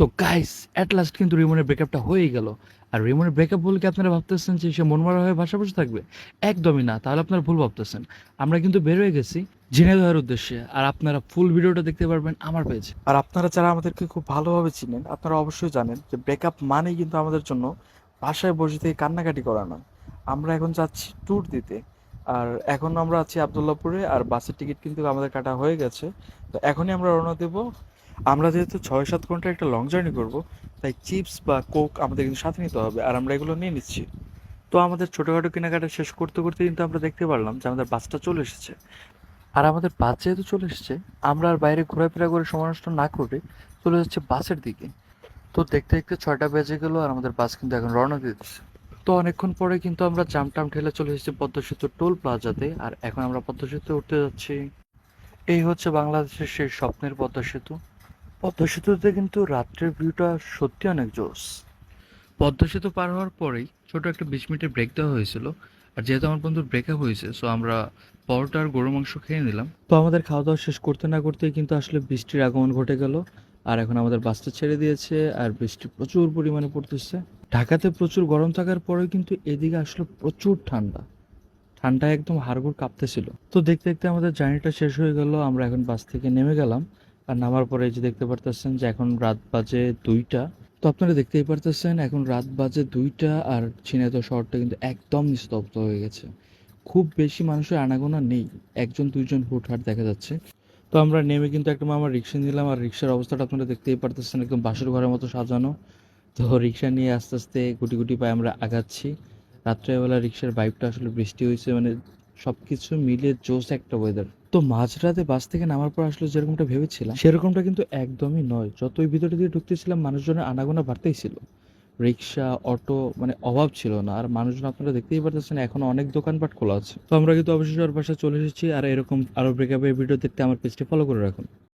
তো guys at last কিন্তু রিমনের ব্রেকআপটা হয়েই গেল। আর রিমনের ব্রেকআপ বলে কি আপনারা ভাবতেছেন যে সে মন মারা হয়ে ভাষা বসে থাকবে? একদমই না, তাহলে আপনারা ভুল ভাবতেছেন। আমরা কিন্তু বের হয়ে গেছি ঝিনাইদহের উদ্দেশ্যে। আর আপনারা ফুল ভিডিওটা দেখতে পারবেন আমার পেজে আর আপনারা যারা আমাদেরকে খুব ভালোভাবে চিনেন, আপনারা অবশ্যই জানেন যে ব্রেকআপ মানেই কিন্তু আমাদের জন্য বাসায় বসে থেকে কান্নাকাটি করা নয়। আমরা এখন যাচ্ছি ট্যুর দিতে। আর এখন আমরা আছি আবদুল্লাপুরে, আর বাসের টিকিট কিন্তু আমাদের কাটা হয়ে গেছে। তো এখনই আমরা রওনা দেব আমরা যেহেতু ছয় সাত ঘণ্টা একটা লং জার্নি করব, তাই চিপস বা কোক আমাদের কিন্তু সাথে নিতে হবে, আর আমরা এগুলো নিয়ে নিচ্ছি। তো আমাদের ছোটোখাটো কেনাকাটা শেষ করতে করতে কিন্তু আমরা দেখতে পারলাম যে আমাদের বাসটা চলে এসেছে। আর আমাদের বাস যেহেতু চলে এসেছে, আমরা আর বাইরে ঘোরাফেরা করে সময় নষ্ট না করে চলে যাচ্ছে বাসের দিকে। তো দেখতে দেখতে ছয়টা বেজে গেলো আর আমাদের বাস কিন্তু এখন রওনা দিয়ে দিচ্ছে। তো অনেকক্ষণ পরে কিন্তু আমরা জামটাম ঠেলে চলে এসেছি পদ্মা সেতু টোল প্লাজাতে, আর এখন আমরা পদ্মা সেতু উঠতে যাচ্ছি। এই হচ্ছে বাংলাদেশের সেই স্বপ্নের পদ্মা সেতু পদ্মা সেতুতে কিন্তু রাত্রের ভিউটা সত্যি অনেক জোস। পদ্মা সেতু পার হওয়ার পরেই ছোট একটা বিশ মিনিটের ব্রেক দেওয়া হয়েছিল। আর যেহেতু আমার বন্ধুর ব্রেকআপ হয়েছে সো আমরা পরোটা আর গরু মাংস খেয়ে নিলাম। তো আমাদের খাওয়া দাওয়া শেষ করতে না করতেই কিন্তু আসলে বৃষ্টির আগমন ঘটে গেল। আর এখন আমাদের বাসটা ছেড়ে দিয়েছে আর বৃষ্টি প্রচুর পরিমাণে পড়তেছে। ঢাকাতে প্রচুর গরম থাকার পরেও কিন্তু এদিকে আসলে প্রচুর ঠান্ডা। ঠান্ডায় একদম হাড়গোড় কাঁপতেছিল। তো দেখতে দেখতে আমাদের জার্নিটা শেষ হয়ে গেল আমরা এখন বাস থেকে নেমে গেলাম। আর নামার পরে যে দেখতে পারতেছেন যে এখন রাত বাজে দুইটা। তো আপনারা দেখতেই পারতেছেন এখন রাত বাজে দুইটা আর ঝিনাইদহ শহরটা কিন্তু একদম নিস্তব্ধ হয়ে গেছে। খুব বেশি মানুষের আনাগোনা নেই, একজন দুইজন হুটহাট দেখা যাচ্ছে। তো আমরা নেমে কিন্তু একটা আমার রিক্সা নিলাম আর রিক্সার অবস্থাটা আপনারা দেখতেই পারতেছেন, একদম বাসের ঘরের মতো সাজানো। তো রিক্সা নিয়ে আস্তে আস্তে গুটি গুটি পায়ে আমরা আগাচ্ছি। রাত্রেবেলা রিক্সার বাইকটা আসলে বৃষ্টি হয়েছে মানে সব কিছু মিলিয়ে জোস একটা ওয়েদার তো মাঝরাতে বাস থেকে নামার পর আসলে যেরকমটা ভেবেছিলাম, সেরকমটা কিন্তু একদমই নয়। যতই ভিতরে দিয়ে ঢুকতেছিলাম, মানুষজনের আনাগোনা বাড়তেই ছিল। রিক্সা, অটো মানে অভাব ছিল না। আর মানুষজন আপনারা দেখতেই পারতেছেন, এখন অনেক দোকানপাট খোলা আছে। তো আমরা কিন্তু অবশেষে ওর চলে এসেছি। আর এরকম আরও ব্রেকআপের ভিডিও দেখতে আমার পেজটি ফলো করে রাখুন।